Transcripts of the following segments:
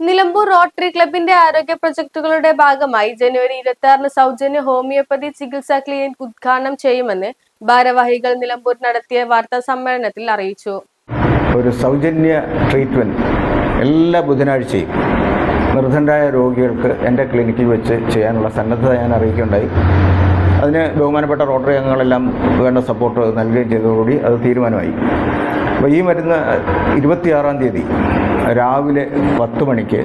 Nilambur rotary ക്ലബിന്റെ ആരോഗ്യ പ്രൊജക്ടുകളുടെ ഭാഗമായി ജനുവരി ഇരുപത്തി ആറിന് സൗജന്യ ഹോമിയോപ്പതി ചികിത്സാ ക്ലിനിക് ഉദ്ഘാടനം ചെയ്യുമെന്ന് ഭാരവാഹികൾ നിലമ്പൂർ നടത്തിയ വാർത്താ സമ്മേളനത്തിൽ അറിയിച്ചു. ഒരു സൗജന്യ ട്രീറ്റ്മെന്റ് എല്ലാ ബുധനാഴ്ചയും നിർദ്ധനരായ രോഗികൾക്ക് എന്റെ ക്ലിനിക്കിൽ വെച്ച് ചെയ്യാനുള്ള സന്നദ്ധത ഞാൻ അറിയിക്കുകയുണ്ടായി. അതിന് ബഹുമാനപ്പെട്ട റോട്ടറി അംഗങ്ങളെല്ലാം വേണ്ട സപ്പോർട്ട് നൽകുകയും ചെയ്തതോടുകൂടി അത് തീരുമാനമായി. അപ്പോൾ ഈ വരുന്ന ഇരുപത്തിയാറാം തീയതി രാവിലെ പത്ത് മണിക്ക്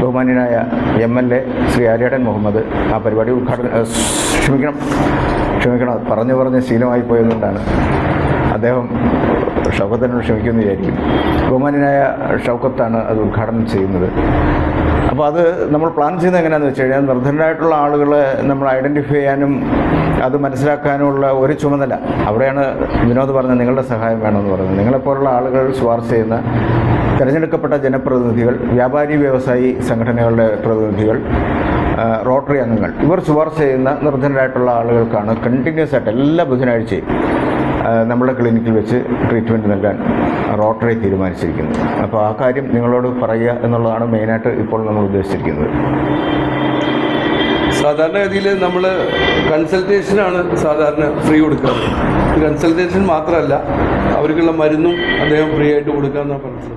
ബഹുമാന്യനായ M L A Shri Aryadan Muhammad ആ പരിപാടി ഉദ്ഘാടനം ക്ഷമിക്കണം ക്ഷമിക്കണം പറഞ്ഞു പറഞ്ഞ് ശീലമായി പോയതുകൊണ്ടാണ് അദ്ദേഹം ഷൗക്കത്തിനോട് ക്ഷമിക്കുമെന്ന് വിചാരിക്കും ഷൗക്കത്താണ് അത് ഉദ്ഘാടനം ചെയ്യുന്നത്. അപ്പോൾ അത് നമ്മൾ പ്ലാൻ ചെയ്യുന്നത് എങ്ങനെയാണെന്ന് വെച്ച് കഴിഞ്ഞാൽ നിർദ്ധനരായിട്ടുള്ള ആളുകളെ നമ്മൾ ഐഡന്റിഫൈ ചെയ്യാനും അത് മനസ്സിലാക്കാനുമുള്ള ഒരു ചുമതല. അവിടെയാണ് വിനോദ് പറഞ്ഞത് നിങ്ങളുടെ സഹായം വേണമെന്ന് പറയുന്നത് നിങ്ങളെപ്പോലുള്ള ആളുകൾ ശുപാർശ ചെയ്യുന്ന തിരഞ്ഞെടുക്കപ്പെട്ട ജനപ്രതിനിധികൾ വ്യാപാരി വ്യവസായി സംഘടനകളുടെ പ്രതിനിധികൾ റോട്ടറി അംഗങ്ങൾ ഇവർ ശുപാർശ ചെയ്യുന്ന നിർദ്ധനരായിട്ടുള്ള ആളുകൾക്കാണ് കണ്ടിന്യൂസ് ആയിട്ട് എല്ലാ ബുധനാഴ്ചയും നമ്മുടെ ക്ലിനിക്കിൽ വെച്ച് ട്രീറ്റ്മെന്റ് നൽകാൻ റോട്ടറി തീരുമാനിച്ചിരിക്കുന്നത് അപ്പോൾ ആ കാര്യം നിങ്ങളോട് പറയുക എന്നുള്ളതാണ് മെയിനായിട്ട് ഇപ്പോൾ നമ്മൾ ഉദ്ദേശിച്ചിരിക്കുന്നത്. സാധാരണഗതിയിൽ നമ്മൾ കൺസൾട്ടേഷനാണ് സാധാരണ ഫ്രീ കൊടുക്കാറ് കൺസൾട്ടേഷൻ മാത്രമല്ല അവർക്കുള്ള മരുന്നും അദ്ദേഹം ഫ്രീ ആയിട്ട് കൊടുക്കാമെന്നാണ് പറഞ്ഞത്.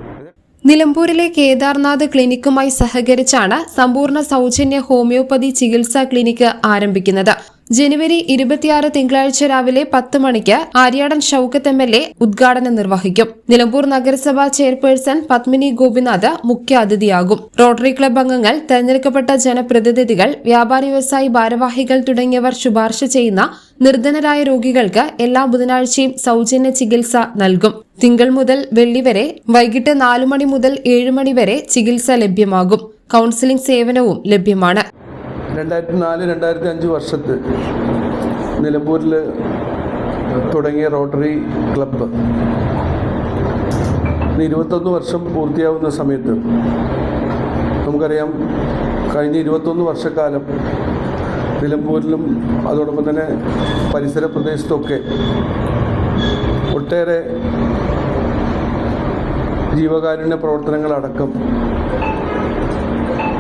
നിലമ്പൂരിലെ കേദാർനാഥ് ക്ലിനിക്കുമായി സഹകരിച്ചാണ് സമ്പൂർണ സൗജന്യ ഹോമിയോപ്പതി ചികിത്സാ ക്ലിനിക്ക് ആരംഭിക്കുന്നത്. ജനുവരി ഇരുപത്തിയാറ് തിങ്കളാഴ്ച രാവിലെ പത്ത് മണിക്ക് Aryadan Shoukath M L A ഉദ്ഘാടനം നിർവഹിക്കും. നിലമ്പൂർ നഗരസഭാ ചെയർപേഴ്സൺ പത്മിനി ഗോപിനാഥ് മുഖ്യാതിഥിയാകും. റോട്ടറി ക്ലബ് അംഗങ്ങൾ തെരഞ്ഞെടുക്കപ്പെട്ട ജനപ്രതിനിധികൾ വ്യാപാരി വ്യവസായി ഭാരവാഹികൾ തുടങ്ങിയവർ ശുപാർശ ചെയ്യുന്ന നിർധനരായ രോഗികൾക്ക് എല്ലാ ബുധനാഴ്ചയും സൗജന്യ ചികിത്സ നൽകും. തിങ്കൾ മുതൽ വെള്ളി വരെ വൈകിട്ട് നാലു മണി മുതൽ ഏഴ് മണി വരെ ചികിത്സ ലഭ്യമാകും. കൌൺസിലിംഗ് സേവനവും ലഭ്യമാണ്. രണ്ടായിരത്തി നാല് രണ്ടായിരത്തി അഞ്ച് വർഷത്ത് നിലമ്പൂരിൽ തുടങ്ങിയ റോട്ടറി ക്ലബ്ബ്. ഇരുപത്തൊന്ന് വർഷം പൂർത്തിയാവുന്ന സമയത്ത് നമുക്കറിയാം കഴിഞ്ഞ ഇരുപത്തൊന്ന് വർഷക്കാലം നിലമ്പൂരിലും അതോടൊപ്പം തന്നെ പരിസര പ്രദേശത്തൊക്കെ ഒട്ടേറെ ജീവകാരുണ്യ പ്രവർത്തനങ്ങളടക്കം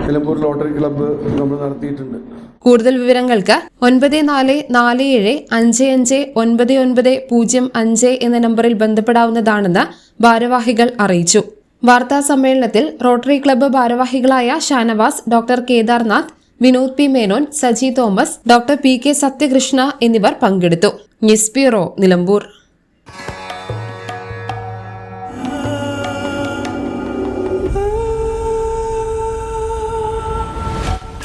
നിലമ്പൂർ ലോട്ടറി ക്ലബ്ബ് നമ്മൾ നടത്തിയിട്ടുണ്ട്. കൂടുതൽ വിവരങ്ങൾക്ക് ഒൻപത് നാല് നാല് ഏഴ് അഞ്ച് അഞ്ച് ഒൻപത് ഒൻപത് പൂജ്യം അഞ്ച് എന്ന നമ്പറിൽ ബന്ധപ്പെടാവുന്നതാണെന്ന് ഭാരവാഹികൾ അറിയിച്ചു. വാർത്താ സമ്മേളനത്തിൽ റോട്ടറി ക്ലബ്ബ് ഭാരവാഹികളായ Shanavas doctor Kedarnath Vinod P Menon Saji Thomas doctor P K Sathyakrishna എന്നിവർ പങ്കെടുത്തു. News bureau Nilambur.